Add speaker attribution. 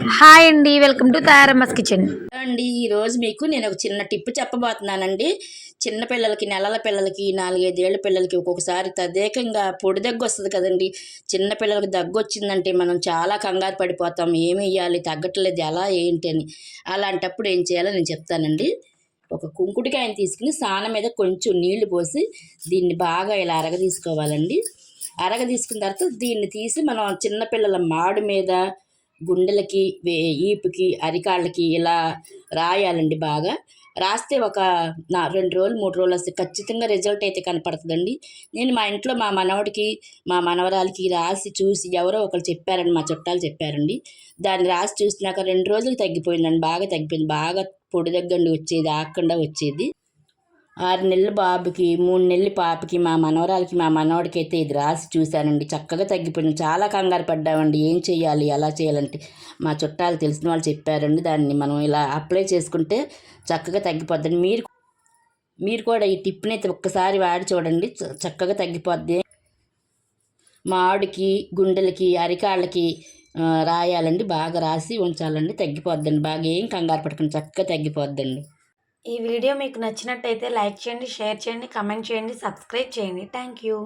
Speaker 1: Hi అండి welcome to తయారమ్మస్ kitchen.
Speaker 2: అండి ఈరోజు మీకు నేను ఒక చిన్న టిప్ చెప్పబోతున్నానండి. చిన్న పిల్లలకి నెలల పిల్లలకి నాలుగైదేళ్ళ పిల్లలకి ఒక్కొక్కసారి తదేకంగా పొడి దగ్గు వస్తుంది కదండి. చిన్న పిల్లలకి దగ్గు వచ్చిందంటే మనం చాలా కంగారు పడిపోతాం. ఏమి వేయాలి తగ్గట్లేదు ఎలా ఏంటి అని. అలాంటప్పుడు ఏం చేయాలో నేను చెప్తానండి. ఒక కుంకుడికాయని తీసుకుని స్నానం మీద కొంచెం నీళ్ళు పోసి దీన్ని బాగా ఇలా అరగ తీసుకోవాలండి అరగ తీసుకున్న తర్వాత దీన్ని తీసి మనం చిన్నపిల్లల మాడు మీద గుండెలకి వే ఈపుకి అరికాళ్ళకి ఇలా రాయాలండి బాగా. రాస్తే ఒక నా రెండు రోజులు మూడు రోజులు వస్తే ఖచ్చితంగా రిజల్ట్ అయితే కనపడుతుందండి. నేను మా ఇంట్లో మా మనవడికి మా మనవరాలకి రాసి చూసి ఎవరో ఒకరు చెప్పారండి మా చుట్టాలు చెప్పారండి. దాన్ని రాసి చూసినాక రెండు రోజులు తగ్గిపోయిందండి బాగా తగ్గిపోయింది. బాగా పొడి దగ్గర వచ్చేది ఆకుండా వచ్చేది. ఆరు నెలల బాబుకి మూడు నెలల పాపకి మా మనవరాలకి మా మనవడికి అయితే ఇది రాసి చూశానండి. చక్కగా తగ్గిపోయింది. చాలా కంగారు పడ్డామండి. ఏం చేయాలి ఎలా చేయాలంటే. మా చుట్టాలు తెలిసిన వాళ్ళు చెప్పారండి. దాన్ని మనం ఇలా అప్లై చేసుకుంటే చక్కగా తగ్గిపోద్దండి మీరు మీరు కూడా ఈ టిప్ని అయితే ఒక్కసారి వాడి చూడండి. చ- చక్కగా తగ్గిపోద్ది. ఆవిడకి గుండెలకి అరికాళ్ళకి రాయాలండి. బాగా రాసి ఉంచాలండి. తగ్గిపోద్దండి. బాగా ఏం కంగారు పడకండి. చక్కగా తగ్గిపోద్దండి.
Speaker 1: ఈ వీడియో మీకు నచ్చినట్టయితే లైక్ చేయండి షేర్ చేయండి కమెంట్ చేయండి సబ్స్క్రైబ్ చేయండి. Thank you.